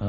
ആ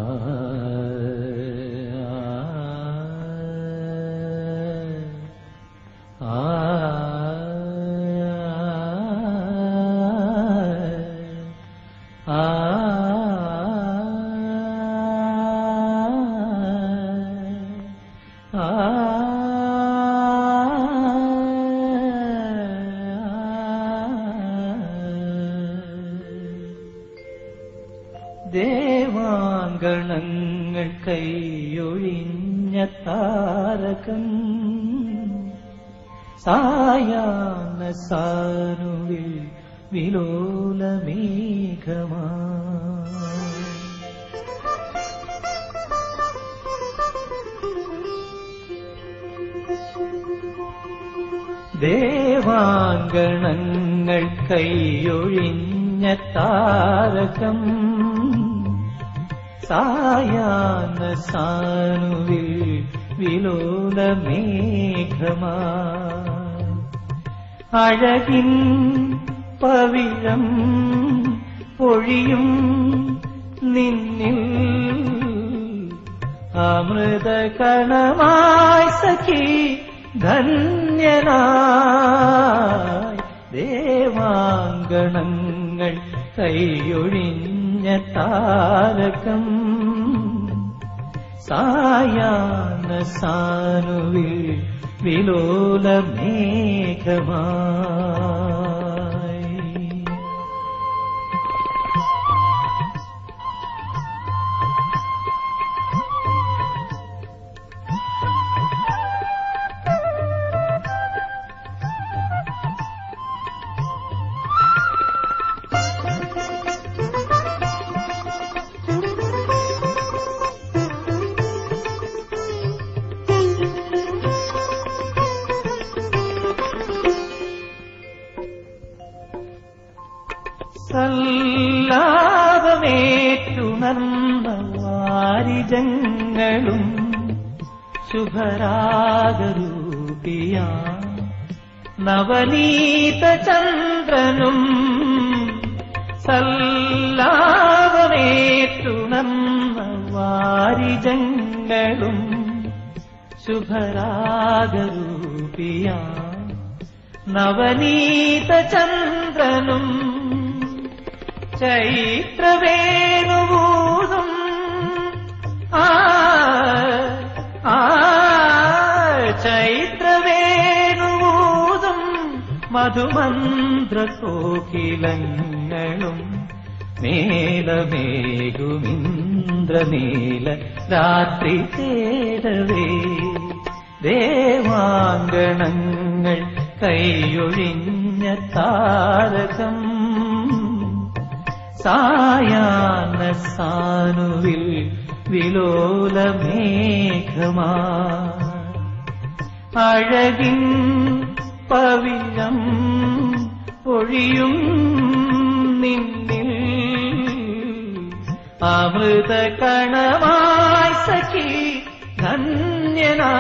ആ കൈയൊഴിഞ്ഞ താരകം സായാന സാനുവിൽ വിലോലമേഘമാ. ദേവാങ്കണങ്ങൾ കൈയൊഴിഞ്ഞ താരകം. സായാന സാനുവിൽ വിലോലമേഘമാ അഴകിൻ പവിഴം പൊഴിയും നിന്നിൽ അമൃത കണമായി സഖി ധന്യനായി. ദേവാങ്കണങ്ങൾ കൈയൊഴിഞ്ഞ तारकम् सायान सारुवि സല്ലാപമേറ്റുണർന്ന വാരിജങ്ങളും ശുഭരാഗരൂപിയ. നവനീത ചന്ദ്രനും സല്ലാപമേറ്റുണർന്ന വാരിജങ്ങളും ശുഭരാഗരൂപിയ. നവനീത ചന്ദ്രനും ചൈത്രവേണുവൂതും ആ ആ ചൈത്രവേണുവൂതും മധുമന്ത്ര കോകിലങ്ങളും മേലമേകുമിന്ദ്രനീല രാത്രി തേടവേ ദേവാങ്കണങ്ങൾ കൈയൊഴിഞ്ഞ താരകം. സായാന സാനുവിൽ വിലോലമേഘമാ അഴകിൻ പവിഴം പൊഴിയും നിന്നിൽ അമൃത കണമായി സഖി ധന്യനാ.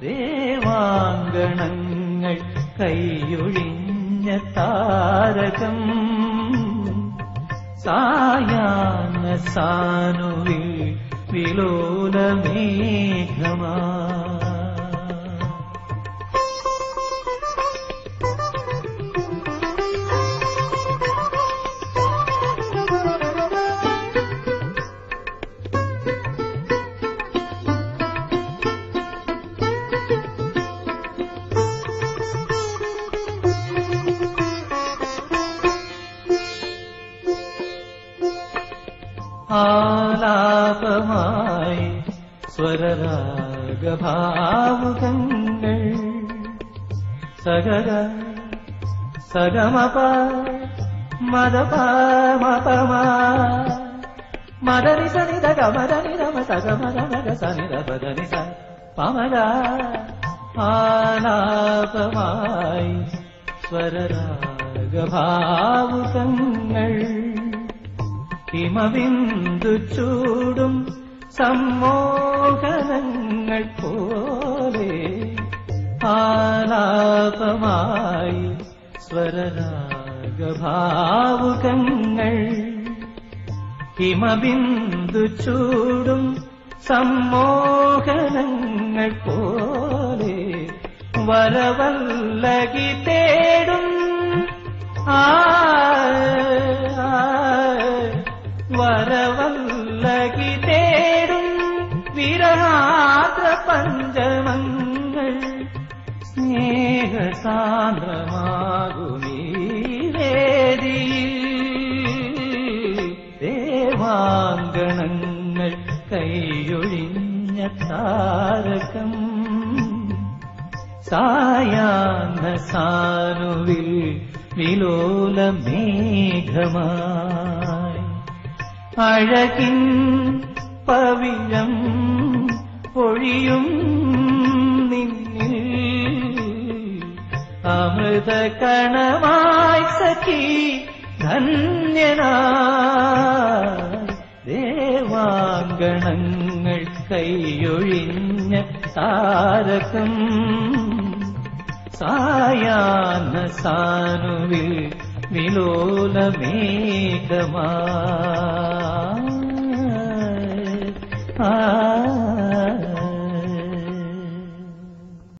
ദേവാങ്കണങ്ങൾ കൈയൊഴിഞ്ഞ താരകം यान सानो विलोलमेघमा। ആലാപമായി സ്വരരാഗഭാവുകങ്ങൾ സഗര സഗമപ മദപ മപമ മദനി സനി ദഗ മദനി രമ സഗ മദ മദ സനി ദനി സ പമഗ ആലാപമായി സ്വരരാഗഭാവുകങ്ങൾ ഹിമബിന്ദു ചൂടും സമ്മോഹനങ്ങൾ പോലെ ആലാപമായി സ്വരരാഗഭാവുകങ്ങൾ. ഹിമബിന്ദു ചൂടും സമ്മോഹനങ്ങൾ പോലെ വരവല്ലകി തേടും സ്നേഹസാന്ദ്രമാകുമീ വേദിയിൽ ദേവാങ്കണങ്ങൾ കൈയൊഴിഞ്ഞ താരകം സായാഹ്ന സാനുവിൽ വിലോല മേഘമായി അഴകിൻ പവിഴം പൊഴിയും അമൃത കണമായി സഖി ധന്യനായി ദേവാങ്കണങ്ങൾ കൈയൊഴിഞ്ഞ താരകം സായാന്ന സാനുവിൽ വിലോല മേഘമായി ആ